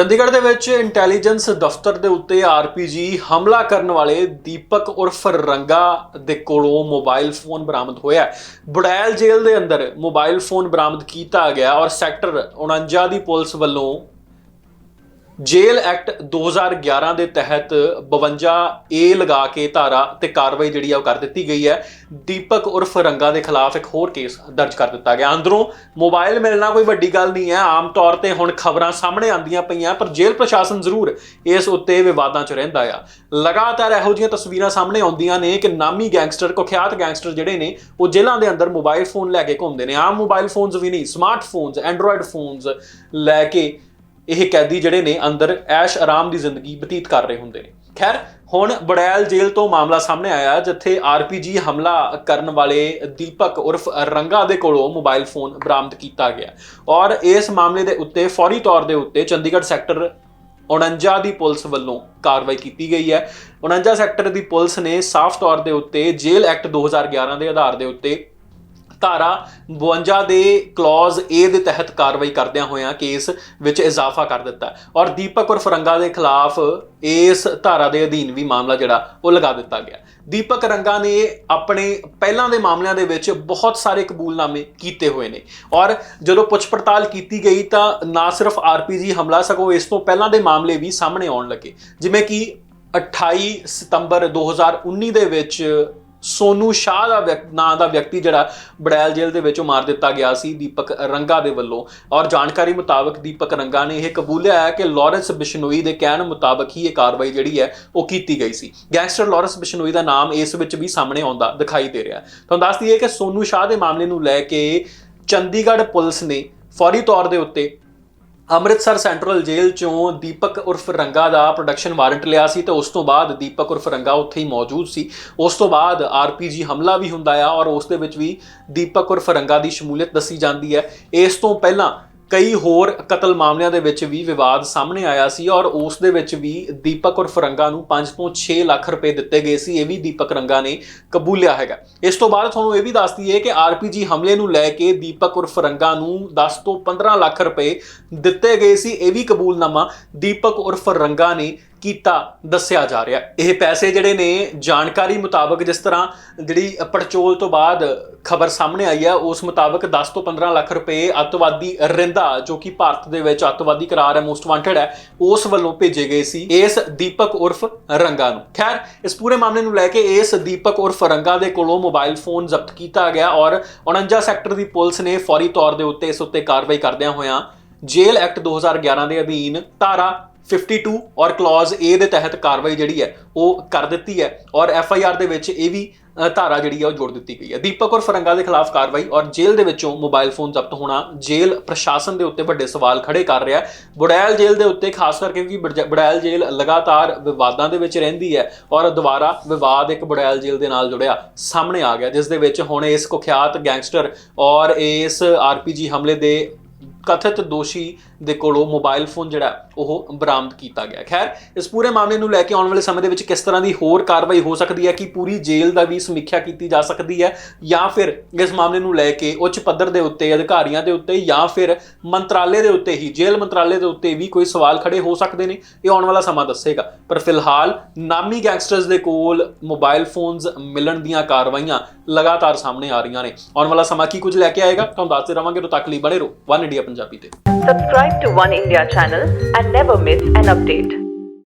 ਚੰਡੀਗੜ੍ਹ ਦੇ ਵਿੱਚ ਇੰਟੈਲੀਜੈਂਸ ਦਫ਼ਤਰ ਦੇ ਉੱਤੇ ਆਰਪੀਜੀ ਹਮਲਾ ਕਰਨ ਵਾਲੇ ਦੀਪਕ ਉਰਫ ਰੰਗਾ ਦੇ ਕੋਲੋਂ ਮੋਬਾਈਲ ਫੋਨ ਬਰਾਮਦ ਹੋਇਆ ਹੈ। ਬੁੜੈਲ ਜੇਲ੍ਹ ਦੇ ਅੰਦਰ ਮੋਬਾਈਲ ਫੋਨ ਬਰਾਮਦ ਕੀਤਾ ਗਿਆ ਔਰ ਸੈਕਟਰ 49 ਦੀ ਪੁਲਿਸ ਵੱਲੋਂ ਜੇਲ ਐਕਟ 2011 ਦੇ ਤਹਿਤ 52 ਏ ਲਗਾ ਕੇ ਧਾਰਾ ਤੇ ਕਾਰਵਾਈ ਜਿਹੜੀ ਆ ਉਹ ਕਰ ਦਿੱਤੀ ਗਈ ਹੈ। ਦੀਪਕ ਉਰਫ ਰੰਗਾ ਦੇ ਖਿਲਾਫ ਇੱਕ ਹੋਰ ਕੇਸ ਦਰਜ ਕਰ ਦਿੱਤਾ ਗਿਆ। ਅੰਦਰੋਂ ਮੋਬਾਈਲ ਮਿਲਣਾ ਕੋਈ ਵੱਡੀ ਗੱਲ ਨਹੀਂ ਹੈ। ਆਮ ਤੌਰ ਤੇ ਹੁਣ ਖਬਰਾਂ ਸਾਹਮਣੇ ਆਉਂਦੀਆਂ ਪਈਆਂ, ਪਰ ਜੇਲ੍ਹ ਪ੍ਰਸ਼ਾਸਨ ਜ਼ਰੂਰ ਇਸ ਉੱਤੇ ਵਿਵਾਦਾਂ 'ਚ ਰਹਿੰਦਾ ਆ। ਲਗਾਤਾਰ ਇਹੋ ਜਿਹੀਆਂ ਤਸਵੀਰਾਂ ਸਾਹਮਣੇ ਆਉਂਦੀਆਂ ਨੇ ਕਿ ਨਾਮੀ ਗੈਂਗਸਟਰ, ਕੁਖਿਆਤ ਗੈਂਗਸਟਰ ਜਿਹੜੇ ਨੇ, ਉਹ ਜੇਲ੍ਹਾਂ ਦੇ ਅੰਦਰ ਮੋਬਾਈਲ ਫੋਨ ਲੈ ਕੇ ਘੁੰਮਦੇ ਨੇ। ਆਮ ਮੋਬਾਈਲ ਫੋਨਸ ਵੀ ਨਹੀਂ ਸਮਾਰਟਫੋਨਸ ਐਂਡਰੋਇਡ ਫੋਨਸ ਲੈ ਕੇ ਇਹ ਕੈਦੀ ਜਿਹੜੇ ਨੇ ਅੰਦਰ ਐਸ਼ ਆਰਾਮ ਦੀ ਜ਼ਿੰਦਗੀ ਬਤੀਤ ਕਰ ਰਹੇ ਹੁੰਦੇ ਨੇ। ਖੈਰ, ਹੁਣ ਬੜੈਲ ਜੇਲ੍ਹ ਤੋਂ ਮਾਮਲਾ ਸਾਹਮਣੇ ਆਇਆ, ਜਿੱਥੇ ਆਰਪੀਜੀ ਹਮਲਾ ਕਰਨ ਵਾਲੇ ਦੀਪਕ ਉਰਫ ਰੰਗਾ ਦੇ ਕੋਲੋਂ ਮੋਬਾਈਲ ਫੋਨ ਬਰਾਮਦ ਕੀਤਾ ਗਿਆ। ਔਰ ਇਸ ਮਾਮਲੇ ਦੇ ਉੱਤੇ ਫੌਰੀ ਤੌਰ ਦੇ ਉੱਤੇ ਚੰਡੀਗੜ੍ਹ ਸੈਕਟਰ 49 ਦੀ ਪੁਲਿਸ ਵੱਲੋਂ ਕਾਰਵਾਈ ਕੀਤੀ ਗਈ ਹੈ। 49 ਸੈਕਟਰ ਦੀ ਪੁਲਿਸ ਨੇ ਸਾਫ਼ ਤੌਰ ਦੇ ਉੱਤੇ ਜੇਲ੍ਹ ਐਕਟ 2011 ਦੇ ਆਧਾਰ ਦੇ ਉੱਤੇ ਧਾਰਾ 52 ਦੇ ਕਲੌਜ਼ A ਦੇ ਤਹਿਤ ਕਾਰਵਾਈ ਕਰਦਿਆਂ ਹੋਇਆਂ ਕੇਸ ਵਿੱਚ ਇਜ਼ਾਫਾ ਕਰ ਦਿੱਤਾ ਔਰ ਦੀਪਕ ਉਰਫ ਫਰੰਗਾ ਦੇ ਖਿਲਾਫ ਇਸ ਧਾਰਾ ਦੇ ਅਧੀਨ ਵੀ ਮਾਮਲਾ ਜਿਹੜਾ, ਉਹ ਲਗਾ ਦਿੱਤਾ ਗਿਆ ਦੀਪਕ ਰੰਗਾ ਨੇ ਆਪਣੇ ਪਹਿਲਾਂ ਦੇ ਮਾਮਲਿਆਂ ਦੇ ਵਿੱਚ ਬਹੁਤ ਸਾਰੇ ਕਬੂਲਨਾਮੇ ਕੀਤੇ ਹੋਏ ਨੇ। ਔਰ ਜਦੋਂ ਪੁੱਛ ਪੜਤਾਲ ਕੀਤੀ ਗਈ ਤਾਂ ਨਾ ਸਿਰਫ ਆਰਪੀਜੀ ਹਮਲਾ, ਸਗੋਂ ਇਸ ਤੋਂ ਪਹਿਲਾਂ ਦੇ ਮਾਮਲੇ ਵੀ ਸਾਹਮਣੇ ਆਉਣ ਲੱਗੇ। ਜਿਵੇਂ ਕਿ 28 ਸਤੰਬਰ 2019 ਦੇ ਵਿੱਚ ਸੋਨੂ ਸ਼ਾਹ ਦਾ ਨਾਂ ਦਾ ਵਿਅਕਤੀ ਜਿਹੜਾ ਬੜੈਲ ਜੇਲ੍ਹ ਦੇ ਵਿੱਚੋਂ ਮਾਰ ਦਿੱਤਾ ਗਿਆ ਸੀ ਦੀਪਕ ਰੰਗਾ ਦੇ ਵੱਲੋਂ। ਔਰ ਜਾਣਕਾਰੀ ਮੁਤਾਬਕ ਦੀਪਕ ਰੰਗਾ ਨੇ ਇਹ ਕਬੂਲਿਆ ਹੈ ਕਿ ਲਾਰੈਂਸ ਬਿਸ਼ਨੋਈ ਦੇ ਕਹਿਣ ਮੁਤਾਬਕ ਹੀ ਇਹ ਕਾਰਵਾਈ ਜਿਹੜੀ ਹੈ ਉਹ ਕੀਤੀ ਗਈ ਸੀ। ਗੈਂਗਸਟਰ ਲਾਰੈਂਸ ਬਿਸ਼ਨੋਈ ਦਾ ਨਾਮ ਇਸ ਵਿੱਚ ਵੀ ਸਾਹਮਣੇ ਆਉਂਦਾ ਦਿਖਾਈ ਦੇ ਰਿਹਾ ਤੁਹਾਨੂੰ ਦੱਸ ਦਈਏ ਕਿ ਸੋਨੂ ਸ਼ਾਹ ਦੇ ਮਾਮਲੇ ਨੂੰ ਲੈ ਕੇ ਚੰਡੀਗੜ੍ਹ ਪੁਲਿਸ ਨੇ ਫੌਰੀ ਤੌਰ ਦੇ ਉੱਤੇ ਅੰਮ੍ਰਿਤਸਰ ਸੈਂਟਰਲ ਜੇਲ੍ਹ ਚੋਂ ਦੀਪਕ ਉਰਫ ਰੰਗਾ ਦਾ ਪ੍ਰੋਡਕਸ਼ਨ ਵਾਰੰਟ ਲਿਆ ਸੀ ਤੇ ਉਸ ਤੋਂ ਬਾਅਦ ਦੀਪਕ ਉਰਫ ਰੰਗਾ ਉੱਥੇ ਹੀ ਮੌਜੂਦ ਸੀ। ਉਸ ਤੋਂ ਬਾਅਦ ਆਰਪੀਜੀ ਹਮਲਾ ਵੀ ਹੁੰਦਾ ਆ ਔਰ ਉਸ ਦੇ ਵਿੱਚ ਵੀ ਦੀਪਕ ਉਰਫ ਰੰਗਾ ਦੀ ਸ਼ਮੂਲੀਅਤ ਦੱਸੀ ਜਾਂਦੀ ਹੈ। ਇਸ ਤੋਂ ਪਹਿਲਾਂ ਕਈ ਹੋਰ ਕਤਲ ਮਾਮਲਿਆਂ ਦੇ ਵਿੱਚ ਵੀ ਵਿਵਾਦ ਸਾਹਮਣੇ ਆਇਆ ਸੀ ਔਰ ਉਸ ਦੇ ਵਿੱਚ ਵੀ ਦੀਪਕ ਉਰਫ ਰੰਗਾ ਨੂੰ 5 ਤੋਂ 6 ਲੱਖ ਰੁਪਏ ਦਿੱਤੇ ਗਏ ਸੀ, ਇਹ ਵੀ ਦੀਪਕ ਰੰਗਾ ਨੇ ਕਬੂਲਿਆ ਹੈਗਾ। ਇਸ ਤੋਂ ਬਾਅਦ ਤੁਹਾਨੂੰ ਇਹ ਵੀ ਦੱਸ ਦਈਏ ਕਿ ਆਰਪੀਜੀ ਹਮਲੇ ਨੂੰ ਲੈ ਕੇ ਦੀਪਕ ਉਰਫ ਰੰਗਾ ਨੂੰ 10 ਤੋਂ 15 ਲੱਖ ਰੁਪਏ ਦਿੱਤੇ ਗਏ ਸੀ, ਇਹ ਵੀ ਕਬੂਲਨਾਮਾ ਦੀਪਕ ਉਰਫ ਰੰਗਾ ਨੇ ਕੀਤਾ, ਦੱਸਿਆ ਜਾ ਰਿਹਾ। ਇਹ ਪੈਸੇ ਜਿਹੜੇ ਨੇ, ਜਾਣਕਾਰੀ ਮੁਤਾਬਕ ਜਿਸ ਤਰ੍ਹਾਂ ਜਿਹੜੀ ਪੜਚੋਲ ਤੋਂ ਬਾਅਦ ਖਬਰ ਸਾਹਮਣੇ ਆਈ ਹੈ, ਉਸ ਮੁਤਾਬਕ 10 ਤੋਂ 15 ਲੱਖ ਰੁਪਏ ਅੱਤਵਾਦੀ ਰਿੰਦਾ, ਜੋ ਕਿ ਭਾਰਤ ਦੇ ਵਿੱਚ ਅੱਤਵਾਦੀ ਕਰਾਰ ਹੈ ਮੋਸਟ ਵਾਂਟਡ ਹੈ, ਉਸ ਵੱਲੋਂ ਭੇਜੇ ਗਏ ਸੀ ਇਸ ਦੀਪਕ ਉਰਫ ਰੰਗਾ ਨੂੰ। ਖੈਰ, ਇਸ ਪੂਰੇ ਮਾਮਲੇ ਨੂੰ ਲੈ ਕੇ ਇਸ ਦੀਪਕ ਉਰਫ ਰੰਗਾ ਦੇ ਕੋਲੋਂ ਮੋਬਾਈਲ ਫੋਨ ਜ਼ਬਤ ਕੀਤਾ ਗਿਆ ਔਰ 49 ਸੈਕਟਰ ਦੀ ਪੁਲਿਸ ਨੇ ਫੌਰੀ ਤੌਰ ਦੇ ਉੱਤੇ ਇਸ ਉੱਤੇ ਕਾਰਵਾਈ ਕਰਦਿਆਂ ਹੋਇਆਂ ਜੇਲ ਐਕਟ 2011 ਦੇ ਅਧੀਨ ਧਾਰਾ 52 ਔਰ ਕਲੌਜ਼ A ਦੇ ਤਹਿਤ ਕਾਰਵਾਈ ਜਿਹੜੀ ਹੈ, ਉਹ ਕਰ ਦਿੱਤੀ ਹੈ ਔਰ ਐਫ ਆਈ ਆਰ ਦੇ ਵਿੱਚ ਇਹ ਵੀ ਧਾਰਾ ਜਿਹੜੀ ਹੈ, ਉਹ ਜੋੜ ਦਿੱਤੀ ਗਈ ਹੈ। ਦੀਪਕ ਔਰ ਫਰੰਗਾ ਦੇ ਖਿਲਾਫ ਕਾਰਵਾਈ ਔਰ ਜੇਲ੍ਹ ਦੇ ਵਿੱਚੋਂ ਮੋਬਾਈਲ ਫੋਨ ਜ਼ਬਤ ਹੋਣਾ, ਜੇਲ੍ਹ ਪ੍ਰਸ਼ਾਸਨ ਦੇ ਉੱਤੇ ਵੱਡੇ ਸਵਾਲ ਖੜੇ ਕਰ ਰਿਹਾ ਹੈ। ਬੁੜੈਲ ਜੇਲ੍ਹ ਦੇ ਉੱਤੇ, ਖਾਸ ਕਰਕੇ ਕਿਉਂਕਿ ਬੁੜੈਲ ਜੇਲ੍ਹ ਲਗਾਤਾਰ ਵਿਵਾਦਾਂ ਦੇ ਵਿੱਚ ਰਹਿੰਦੀ ਹੈ ਔਰ ਦੁਬਾਰਾ ਵਿਵਾਦ ਇੱਕ ਬੁੜੈਲ ਜੇਲ੍ਹ ਦੇ ਨਾਲ ਜੁੜਿਆ ਸਾਹਮਣੇ ਆ ਗਿਆ, ਜਿਸ ਦੇ ਵਿੱਚ ਹੁਣ ਇਸ ਕੁਖਿਆਤ ਗੈਂਗਸਟਰ ਔਰ ਇਸ ਆਰਪੀਜੀ ਹਮਲੇ ਦੇ ਕਥਿਤ ਦੋਸ਼ੀ ਦੇ ਕੋਲੋਂ ਮੋਬਾਈਲ ਫੋਨ ਜਿਹੜਾ ਉਹ ਬਰਾਮਦ ਕੀਤਾ ਗਿਆ। ਖੈਰ, ਇਸ ਪੂਰੇ ਮਾਮਲੇ ਨੂੰ ਲੈ ਕੇ ਆਉਣ ਵਾਲੇ ਸਮੇਂ ਦੇ ਵਿੱਚ ਕਿਸ ਤਰ੍ਹਾਂ ਦੀ ਹੋਰ ਕਾਰਵਾਈ ਹੋ ਸਕਦੀ ਹੈ, ਕਿ ਪੂਰੀ ਜੇਲ੍ਹ ਦਾ ਵੀ ਸਮੀਖਿਆ ਕੀਤੀ ਜਾ ਸਕਦੀ ਹੈ, ਜਾਂ ਫਿਰ ਇਸ ਮਾਮਲੇ ਨੂੰ ਲੈ ਕੇ ਉੱਚ ਪੱਧਰ ਦੇ ਉੱਤੇ, ਅਧਿਕਾਰੀਆਂ ਦੇ ਉੱਤੇ, ਜਾਂ ਫਿਰ ਮੰਤਰਾਲੇ ਦੇ ਉੱਤੇ ਹੀ, ਜੇਲ੍ਹ ਮੰਤਰਾਲੇ ਦੇ ਉੱਤੇ ਵੀ ਕੋਈ ਸਵਾਲ ਖੜੇ ਹੋ ਸਕਦੇ ਨੇ, ਇਹ ਆਉਣ ਵਾਲਾ ਸਮਾਂ ਦੱਸੇਗਾ। ਪਰ ਫਿਲਹਾਲ ਨਾਮੀ ਗੈਂਗਸਟਰਸ ਦੇ ਕੋਲ ਮੋਬਾਈਲ ਫੋਨਸ ਮਿਲਣ ਦੀਆਂ ਕਾਰਵਾਈਆਂ ਲਗਾਤਾਰ ਸਾਹਮਣੇ ਆ ਰਹੀਆਂ ਨੇ। ਆਉਣ ਵਾਲਾ ਸਮਾਂ ਕੀ ਕੁਝ ਲੈ ਕੇ ਆਏਗਾ, ਤੁਹਾਨੂੰ ਦੱਸਦੇ ਰਵਾਂਗੇ ਉਦੋਂ ਤੱਕ ਲਈ ਬਣੇ ਰਹੋ, ਵਨ ਇੰਡੀਆ ਪੰਜਾਬੀ ਤੇ Subscribe to One India channel and never miss an update.